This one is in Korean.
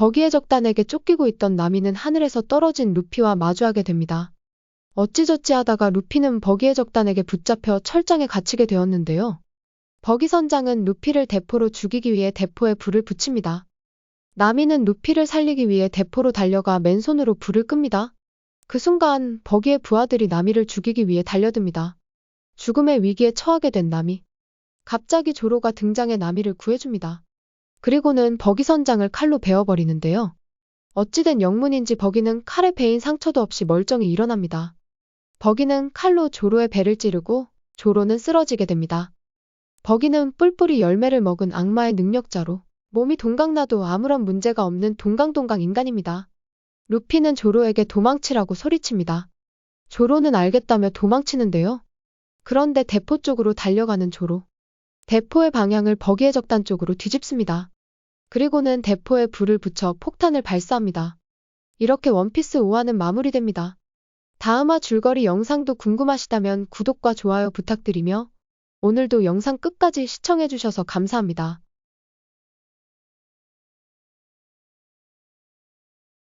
버기의 적단에게 쫓기고 있던 나미는 하늘에서 떨어진 루피와 마주하게 됩니다. 어찌저찌 하다가 루피는 버기의 적단에게 붙잡혀 철장에 갇히게 되었는데요. 버기 선장은 루피를 대포로 죽이기 위해 대포에 불을 붙입니다. 나미는 루피를 살리기 위해 대포로 달려가 맨손으로 불을 끕니다. 그 순간 버기의 부하들이 나미를 죽이기 위해 달려듭니다. 죽음의 위기에 처하게 된 나미. 갑자기 조로가 등장해 나미를 구해줍니다. 그리고는 버기 선장을 칼로 베어버리는데요. 어찌된 영문인지 버기는 칼에 베인 상처도 없이 멀쩡히 일어납니다. 버기는 칼로 조로의 배를 찌르고 조로는 쓰러지게 됩니다. 버기는 뿔뿔이 열매를 먹은 악마의 능력자로 몸이 동강나도 아무런 문제가 없는 동강동강 인간입니다. 루피는 조로에게 도망치라고 소리칩니다. 조로는 알겠다며 도망치는데요. 그런데 대포 쪽으로 달려가는 조로. 대포의 방향을 버기의 적단 쪽으로 뒤집습니다. 그리고는 대포에 불을 붙여 폭탄을 발사합니다. 이렇게 원피스 5화는 마무리됩니다. 다음화 줄거리 영상도 궁금하시다면 구독과 좋아요 부탁드리며 오늘도 영상 끝까지 시청해주셔서 감사합니다.